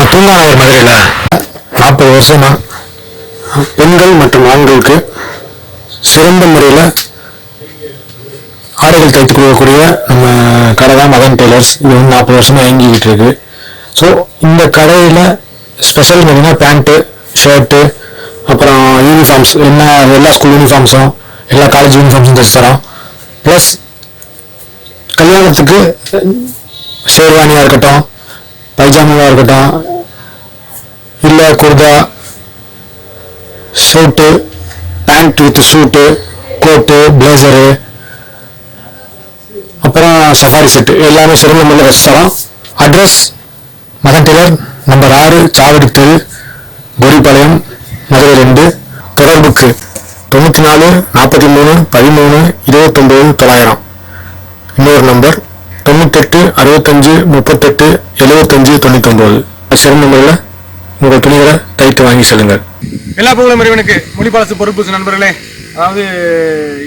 நம்ம தூங்காநகர் மதுரையில் நாற்பது வருஷமா பெண்கள் மற்றும் ஆண்களுக்கு சிறந்த முறையில் ஆடைகள் தைத்து கொடுக்கக்கூடிய நம்ம கடை தான் மதன் டெய்லர்ஸ். இது வந்து நாற்பது வருஷமாக இயங்கிக்கிட்டு இருக்கு. ஸோ இந்த கடையில் ஸ்பெஷல் பார்த்தீங்கன்னா பேண்ட்டு ஷர்ட்டு அப்புறம் யூனிஃபார்ம்ஸ் என்ன எல்லா ஸ்கூல் யூனிஃபார்ம்ஸும் எல்லா காலேஜ் யூனிஃபார்ம்ஸும் தைச்சு தரோம். ப்ளஸ் கல்யாணத்துக்கு ஷேர்வானியாக இருக்கட்டும் பைஜாமாவாக இருக்கட்டும் இல்லை kurta suit pant with suit coat blazer அப்புறம் சஃபாரி செட்டு எல்லாமே சிறந்த முறையில் வச்சு அட்ரஸ் மகன் டெய்லர் நம்பர் ஆறு சாவடி தெரு கோரிப்பாளையம் மதுரை ரெண்டு. தொடர்புக்கு தொண்ணூற்றி நாலு நாற்பத்தி மூணு பதிமூணு இருபத்தொம்போது தொள்ளாயிரம். இன்னொரு நம்பர் தொண்ணூத்தெட்டு அறுபத்தஞ்சு முப்பத்தெட்டு எழுபத்தஞ்சு தொண்ணூத்தொம்பது. சிறந்த முறையில் உங்கள் துணிகளை தைத்து வாங்கி செல்லுங்கள். எல்லா புகழும் இறைவனுக்கு. மொழிபாலசு பொறுப்பு நண்பர்களே அதாவது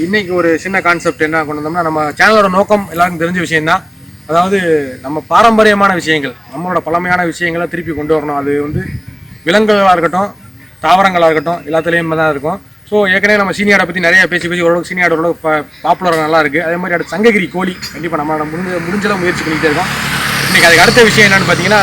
இன்னைக்கு ஒரு சின்ன கான்செப்ட் என்ன கொண்டு வந்தோம்னா நம்ம சேனலோட நோக்கம் எல்லாருக்கும் தெரிஞ்ச விஷயம்தான். அதாவது நம்ம பாரம்பரியமான விஷயங்கள் நம்மளோட பழமையான விஷயங்களை திருப்பி கொண்டு வரணும். அது வந்து விலங்குகளாக இருக்கட்டும் தாவரங்களாக இருக்கட்டும் எல்லாத்துலேயுமே தான் இருக்கும். ஸோ ஏற்கனவே நம்ம சீனியாடை பற்றி நிறைய பேசி பேசி ஓரளவுக்கு சீனியாட ஓரளவுக்கு பாப்புலராக நல்லா இருக்குது அதே மாதிரி அடுத்து சங்ககிரி கோழி கண்டிப்பாக நம்ம முடிஞ்ச முடிஞ்சளவு முயற்சி பண்ணிகிட்டே இருக்கோம். இன்றைக்கி அதுக்கு அடுத்த விஷயம் என்னென்னு பார்த்தீங்கன்னா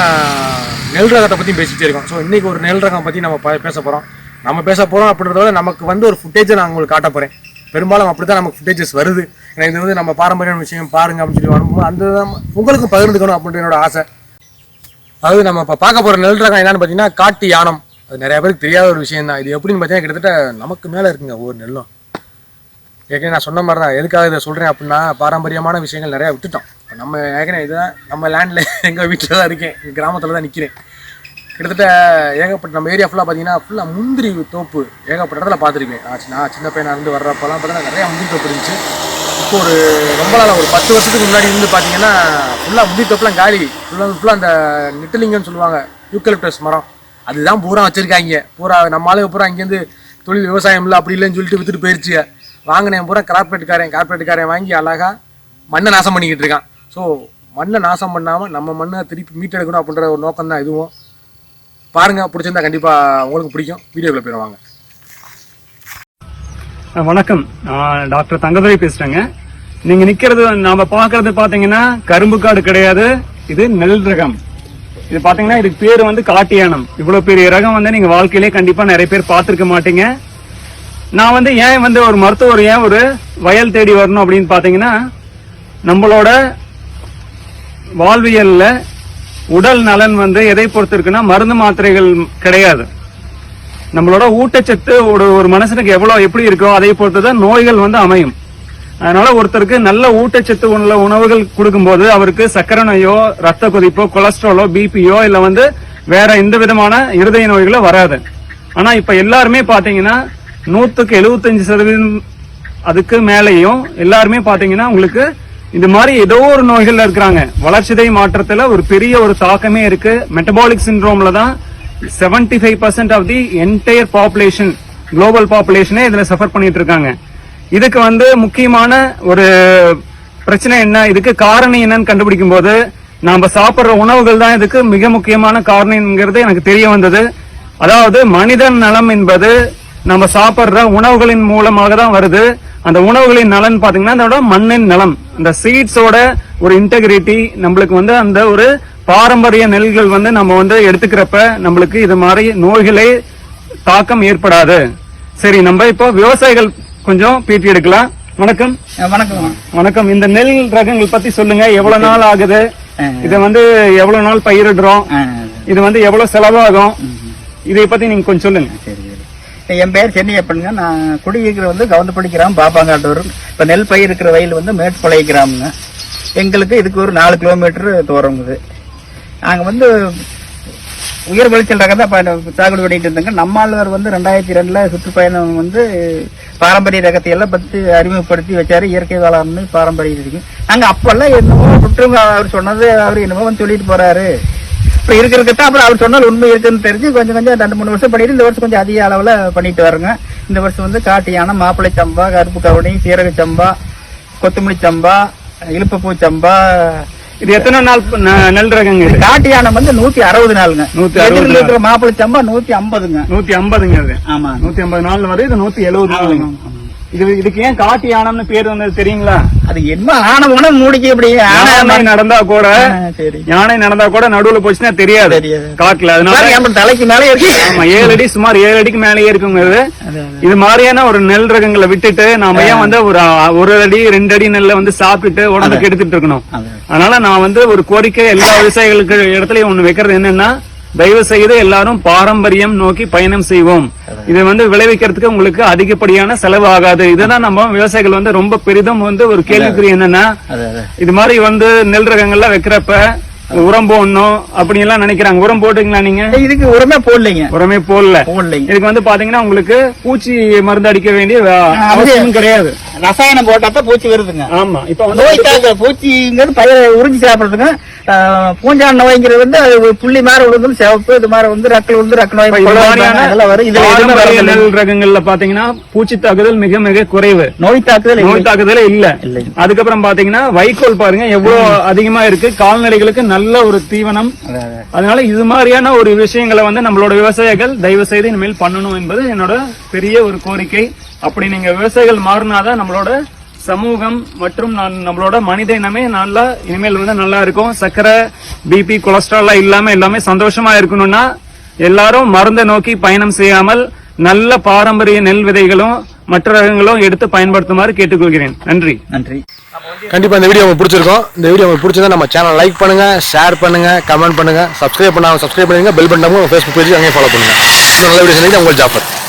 நெல் ரகத்தை பற்றி பேசிகிட்டே இருக்கோம். ஸோ இன்றைக்கி ஒரு நெல் ரகம் பற்றி நம்ம பேச போகிறோம் நம்ம பேச போகிறோம் அப்படின்றத நமக்கு வந்து ஒரு ஃபுட்டேஜை நான் உங்களுக்கு காட்ட போகிறேன் பெரும்பாலும் அப்படி தான் நமக்கு ஃபுட்டேஜஸ் வருது. ஏன்னா இது வந்து நம்ம பாரம்பரியமான விஷயம் பாருங்க அப்படின்னு சொல்லி வரும்போது அந்த தான் உங்களுக்கும் பகிர்ந்துக்கணும் அப்படின்ற என்னோட ஆசை. அதாவது நம்ம இப்போ பார்க்க போகிற நெல் ரகம் என்னன்னு பார்த்தீங்கன்னா காட்டு யானம். அது நிறைய பேருக்கு தெரியாத ஒரு விஷயம் தான் இது எப்படின்னு பார்த்தீங்கன்னா கிட்டத்தட்ட நமக்கு மேலே இருக்குங்க ஒவ்வொரு நெல்லும். ஏற்கனவே நான் சொன்ன மாதிரி தான் எதுக்காக இதை சொல்கிறேன் அப்படின்னா பாரம்பரியமான விஷயங்கள் நிறையா விட்டுட்டோம். நம்ம ஏற்கனவே இதுதான் நம்ம லேண்டில் எங்கள் வீட்டில் தான் இருக்கேன். எங்கள் கிராமத்தில் தான் நிற்கிறேன் கிட்டத்தட்ட ஏகப்பட்ட நம்ம ஏரியா ஃபுல்லாக பார்த்தீங்கன்னா ஃபுல்லாக முந்திரி தோப்பு ஏகப்பட்ட இடத்துல பார்த்துருக்கேன் நான் சின்ன- நான் சின்ன பையனாக இருந்து வர்றப்பெல்லாம் பார்த்தீங்கன்னா நிறையா முந்திரி தோப்பு இருந்துச்சு. இப்போ ஒரு ரொம்ப நாள் ஒரு பத்து வருஷத்துக்கு முன்னாடி இருந்து பார்த்தீங்கன்னா ஃபுல்லாக முந்திரி தோப்புலாம் காலி. ஃபுல்லாக ஃபுல்லாக அந்த நெட்டலிங்கன்னு சொல்லுவாங்க யூக்கலிப்டஸ் மரம். அதுதான் பூரா வச்சுருக்காங்க. பூரா நம்ம ஆளுங்க பூரா இங்கேருந்து தொழில் விவசாயம் இல்லை அப்படி இல்லைன்னு சொல்லிட்டு வித்துட்டு போயிருச்சு. வாங்கினேன் பூரா கார்பரேட்காரன் கார்பரேட்காரன் வாங்கி அழகாக மண்ணை நாசம் பண்ணிக்கிட்டு இருக்கான். ஸோ மண்ணை நாசம் பண்ணாமல் நம்ம மண்ணை திருப்பி மீட்டெடுக்கணும் அப்படின்ற ஒரு நோக்கம் தான் இதுவும். பாருங்க பிடிச்சிருந்தா கண்டிப்பாக உங்களுக்கு பிடிக்கும். வீடியோக்குள்ளே போயிடுவாங்க வணக்கம். நான் டாக்டர் தங்கதுரை பேசுறேங்க. நீங்க நிக்கிறது நாம பாக்குறது பாத்தீங்கன்னா கரும்பு காடு கிடையாது. இது நெல் ரகம். இது பாத்தீங்கன்னா இதுக்கு பேர் வந்து காட்டியானம். இவ்வளவு பெரிய ரகம் வந்து நீங்க வாழ்க்கையிலே கண்டிப்பா நிறைய பேர் பார்த்திருக்க மாட்டீங்க. நான் வந்து ஏன் வந்து ஒரு மருத்துவர் ஏன் ஒரு வயல் தேடி வரணும் அப்படின்னு பாத்தீங்கன்னா நம்மளோட வாழ்வியல்ல உடல் நலன் வந்து எதை பொறுத்து இருக்குன்னா மருந்து மாத்திரைகள் கிடையாது. நம்மளோட ஊட்டச்சத்து ஒரு ஒரு மனுஷனுக்கு எவ்வளவு எப்படி இருக்கோ அதை பொறுத்து தான் நோய்கள் வந்து அமையும். அதனால ஒருத்தருக்கு நல்ல ஊட்டச்சத்து உள்ள உணவுகள் கொடுக்கும்போது அவருக்கு சக்கரை நோயோ ரத்த கொதிப்போ கொலஸ்ட்ராலோ பிபியோ இல்ல வந்து வேற எந்த விதமான இருதய நோய்களோ வராது. ஆனா இப்ப எல்லாருமே பாத்தீங்கன்னா நூத்துக்கு எழுபத்தஞ்சு சதவீதம் அதுக்கு மேலேயும் எல்லாருமே பாத்தீங்கன்னா உங்களுக்கு இந்த மாதிரி ஏதோ ஒரு நோய்கள் இருக்கிறாங்க. வளர்ச்சிதை மாற்றத்துல ஒரு பெரிய ஒரு தாக்கமே இருக்கு. மெட்டபாலிக் சிண்ட்ரோம்ல தான் 75% five percent of the entire population global பாப்புலேஷனே இதுல சஃபர் பண்ணிட்டு இருக்காங்க. இதுக்கு வந்து முக்கியமான ஒரு பிரச்சனை என்ன? இதுக்கு காரணம் என்னன்னு கண்டுபிடிக்கும் போது நாம சாப்பிடுற உணவுகள் தான் இதுக்கு மிக முக்கியமான காரணம்ங்கிறது எனக்கு தெரிய வந்தது. அதாவது மனிதன் நலம் என்பது நம்ம சாப்பிடுற உணவுகளின் மூலமாக தான் வருது. அந்த உணவுகளின் நலன் பாத்தீங்கன்னா அதோட மண்ணின் நலம். இந்த சீட்ஸோட ஒரு இன்டெகிரிட்டி நம்மளுக்கு வந்து அந்த ஒரு பாரம்பரிய நெல்கள் வந்து நம்ம வந்து எடுத்துக்கிறப்ப நம்மளுக்கு இது மாதிரி நோய்களே தாக்கம் ஏற்படாது. சரி நம்ம இப்போ விவசாயிகள் கொஞ்சம் பேட்டி எடுக்கலாம். வணக்கம். வணக்கம் வணக்கம். இந்த நெல் ரகங்கள் பத்தி சொல்லுங்க. எவ்வளவு நாள் ஆகுது? இத வந்து எவ்வளவு நாள் பயிரிடுறோம்? இது வந்து எவ்வளவு செலவாகும்? இதை பத்தி நீங்க கொஞ்சம் சொல்லுங்க. சரி சரி. என் பேர் சென்னியப்பனுங்க. நான் குடியிருக்கிற வந்து கவுந்தப்படி கிராமம் பாப்பாங்காட்டூர். இப்போ நெல் பயிர் இருக்கிற வயல் வந்து மேட்டுப்பாளைய கிராமங்க. எங்களுக்கு இதுக்கு ஒரு நாலு கிலோமீட்டர் தூரங்குது நாங்கள் வந்து உயர் விளைச்சல் ரகம் தான் சாகுபடி பண்ணிட்டு இருந்தாங்க. நம்மாழ்வார் வந்து ரெண்டாயிரத்தி ரெண்டுல சுற்றுப்பயணம் வந்து பாரம்பரிய ரகத்தை எல்லாம் பற்றி அறிமுகப்படுத்தி வச்சாரு. இயற்கை வேளாண்மை பாரம்பரிய இருக்கு நாங்க அப்பெல்லாம் என்னமோ விட்டுருங்க அவர் சொன்னது அவர் என்னமோ வந்து சொல்லிட்டு போறாரு. இப்ப இருக்கிறதுக்கு அப்புறம் அவர் சொன்னால் உண்மை இருக்குன்னு தெரிஞ்சு கொஞ்சம் கொஞ்சம் ரெண்டு மூணு வருஷம் பண்ணிட்டு இந்த வருஷம் கொஞ்சம் அதிக அளவுல பண்ணிட்டு வரோங்க இந்த வருஷம் வந்து காட்டு யானை மாப்பிள்ளை சம்பா கருப்பு கவுனி சீரக சம்பா கொத்தமல்லி சம்பா இழுப்பப்பூ சம்பா இது எத்தனை நாள் நெல் ரகங்க காட்டு யானை வந்து நூத்தி அறுபது நாளுங்க. 160 எதிரில் இருக்கிற மாப்பிள்ளை சம்பா நூத்தி ஐம்பதுங்க. நூத்தி ஐம்பதுங்க இது ஆமா நூத்தி ஐம்பது நாள் வருது இது நூத்தி எழுபது நாளுங்க. இது இதுக்கு ஏன் காட்டு யானம்னு பேர் வந்தது தெரியுங்களா? அது என்ன ஆன உணவு மூடிக்கு இப்படி? யானை நடந்தா கூட யானை நடந்தா கூட நடுவுல போச்சுன்னா தெரியாது. காட்டுல அதனால தலைக்கு மேலே இருக்கு. ஆமா ஏழு அடி சுமார் ஏழு அடிக்கு மேலேயே இருக்குங்க இது மாதிரியான ஒரு நெல் ரகங்களை விட்டுட்டு நாம ஏன் வந்து ஒரு ஒரு அடி ரெண்டு அடி நெல்லை வந்து சாப்பிட்டுட்டு உடம்புக்கு எடுத்துட்டு இருக்கணும்? அது. அதனால நான் வந்து ஒரு கோரிக்கை எல்லா விவசாயிகளுக்கு இடத்துலயும் ஒண்ணு வைக்கிறது என்னன்னா தயவு செய்து எல்லாரும் பாரம்பரியம் நோக்கி பயணம் செய்வோம். இது வந்து விளைவிக்கிறதுக்கு உங்களுக்கு அதிகப்படியான செலவு ஆகாது. இதுதான் நம்ம விவசாயிகள் வந்து ரொம்ப பெரிதும் வந்து ஒரு கேள்விக்குறி என்னன்னா. இது மாதிரி வந்து நெல் ரகங்கள்லாம் வைக்கிறப்ப உரம் போடணும் அப்படி எல்லாம் நினைக்கிறாங்க. உரம் போட்டுங்களா நீங்க? இதுக்கு உரமே போடலைங்க. உரமே போடல. போடலைங்க. இதுக்கு வந்து பாத்தீங்கன்னா உங்களுக்கு பூச்சி மருந்து அடிக்க வேண்டிய அவசியம் கிடையாது. ரசாயனம் போட்டா தான் பூச்சி வருதுங்க. ஆமா இப்ப நோய் தாக்க பூச்சிங்கிறது பயிரை உறிஞ்சி சாப்பிடுறதுங்க. பூஞ்சான் நோய்ங்கிறது வந்து அது புள்ளி மாதிரி விழுந்து சிவப்பு இது மாதிரி வந்து ரக்கல் விழுந்து ரக்க நோய் இது வரும். வரதில்லை. நெல் ரகங்கள்ல பாத்தீங்கன்னா பூச்சி தாக்குதல் மிக மிக குறைவு. நோய் தாக்குதல் நோய் தாக்குதலே இல்ல. இல்லை. அதுக்கப்புறம் பாத்தீங்கன்னா வைக்கோல் பாருங்க எவ்வளவு அதிகமா இருக்கு. கால்நடைகளுக்கு நல்ல ஒரு தீவனம். அதான், அதான். அதனால இது மாதிரியான ஒரு விஷயங்களை வந்து நம்மளோட விவசாயிகள் தயவு செய்து இனிமேல் பண்ணணும் என்பது என்னோட பெரிய ஒரு கோரிக்கை. அப்படி நீங்க விவசாயிகள் மாறினாதான் நம்மளோட சமூகம் மற்றும் நான் நம்மளோட மனித இனமே நல்லா இனிமேல் வந்து நல்லா இருக்கும். சர்க்கரை பிபி கொலஸ்ட்ரால் இல்லாம எல்லாமே சந்தோஷமா இருக்கணும்னா எல்லாரும் மருந்தை நோக்கி பயணம் செய்யாமல் நல்ல பாரம்பரிய நெல் விதைகளும் மற்ற ரகங்களும் எடுத்து பயன்படுத்துமாறு கேட்டுக்கொள்கிறேன். நன்றி. நன்றி. கண்டிப்பா இந்த வீடியோ உங்களுக்கு பிடிச்சிருக்கும். இந்த வீடியோ உங்களுக்கு பிடிச்சிருந்தா நம்ம சேனல் லைக் பண்ணுங்க ஷேர் பண்ணுங்க கமெண்ட் பண்ணுங்க சப்ஸ்கிரைப் பண்ணாம சப்ஸ்கிரைப் பண்ணுங்க பெல் பட்டன் ஃபேஸ்புக் பேஜ் அங்கேயே ஃபாலோ பண்ணுங்க. நல்ல வீடியோ உங்களுக்கு ஜாஃபர்.